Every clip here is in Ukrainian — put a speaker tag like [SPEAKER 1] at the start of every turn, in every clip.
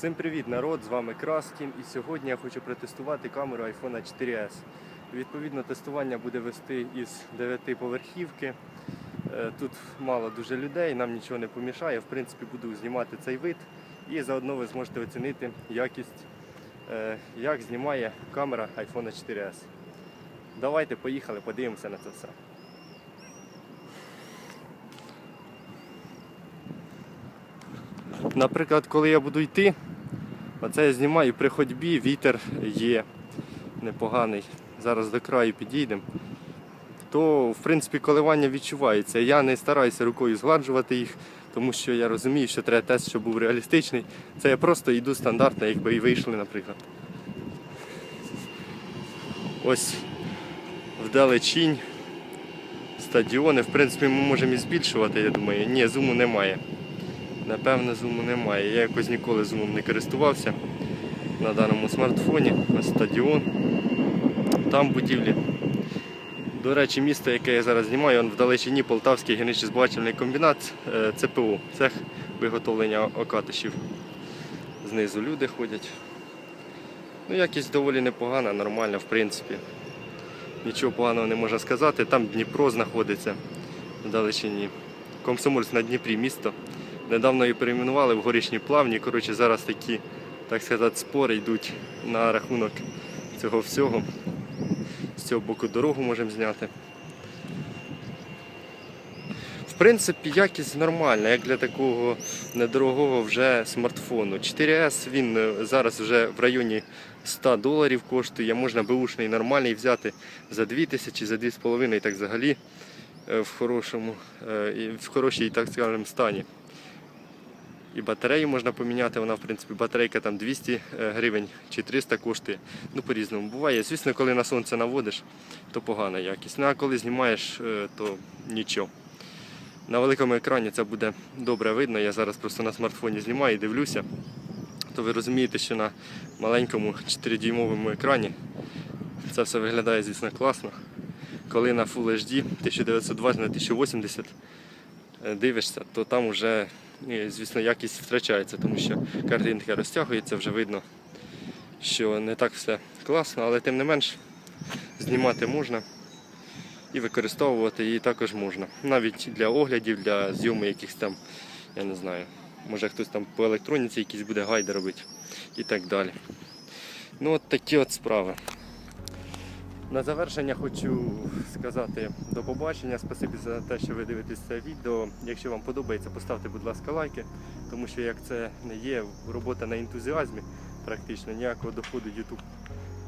[SPEAKER 1] Всім привіт, народ! З вами Краскін і сьогодні я хочу протестувати камеру iPhone 4S. Відповідно, тестування буде вести із 9 поверхівки. Е, Тут мало дуже людей, нам нічого не помішає. В принципі, буду знімати цей вид і заодно ви зможете оцінити якість, е, як знімає камера iPhone 4S. Давайте поїхали, подивимося на це все. Наприклад, коли я буду йти, оце я знімаю при ходьбі, вітер є непоганий. Зараз до краю підійдемо. То, в принципі, коливання відчувається. Я не стараюся рукою згладжувати їх, тому що я розумію, що треба тест, щоб був реалістичний. Це я просто йду стандартно, якби і вийшли, наприклад. Ось вдалечінь стадіони. В принципі, ми можемо і збільшувати, я думаю. Ні, зуму немає. Напевно, зуму немає. Я якось ніколи зумом не користувався на даному смартфоні. Ось стадіон. Там будівлі. До речі, місто, яке я зараз знімаю, в далечині Полтавський генічно-збагачувальний комбінат е, ЦПУ, цех виготовлення окатишів. Знизу люди ходять. Ну, якість доволі непогана, нормальна, в принципі. Нічого поганого не можна сказати. Там Дніпро знаходиться в далечині. Комсомольськ на Дніпрі місто. Недавно її перейменували в горішні плавні. Коротше, зараз такі, так сказати, спори йдуть на рахунок цього всього. З цього боку дорогу можемо зняти. В принципі, якість нормальна, як для такого недорогого вже смартфону. 4S він е, зараз вже в районі 100 доларів коштує. Можна беушний нормальний взяти за 2000, за 2,5 так взагалі е, в хорошому, е, в хорошій, так скажемо, стані. І батарею можна поміняти, вона в принципі батарейка там 200 гривень чи 300 коштує. Ну по-різному буває. Звісно, коли на сонце наводиш, то погана якість. Ну а коли знімаєш, е, то нічого. На великому екрані це буде добре видно. Я зараз просто на смартфоні знімаю і дивлюся. То ви розумієте, що на маленькому 4-дюймовому екрані це все виглядає, звісно, класно. Коли на Full HD 1920 на 1080 е, дивишся, то там вже, е, звісно, якість втрачається, тому що картинка розтягується, вже видно, що не так все класно, але тим не менш знімати можна і використовувати її також можна. Навіть для оглядів, для зйому якихось там, я не знаю, може хтось там по електроніці якісь буде гайди робити і так далі. Ну от такі от справи. На завершення хочу сказати до побачення. Спасибі за те, що ви дивитесь це відео. Якщо вам подобається, поставте, будь ласка, лайки, тому що як це не є робота на ентузіазмі, практично ніякого доходу YouTube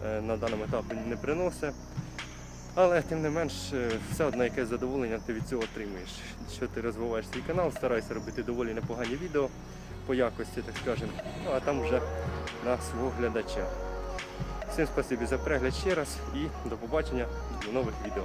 [SPEAKER 1] е, на даному етапі не приносить. Але тим не менш, е, все одно якесь задоволення ти від цього отримуєш. Що ти розвиваєш свій канал, старайся робити доволі непогані відео по якості, так скажемо. Ну а там вже на свого глядача. Всім спасибі за перегляд ще раз і до побачення до нових відео.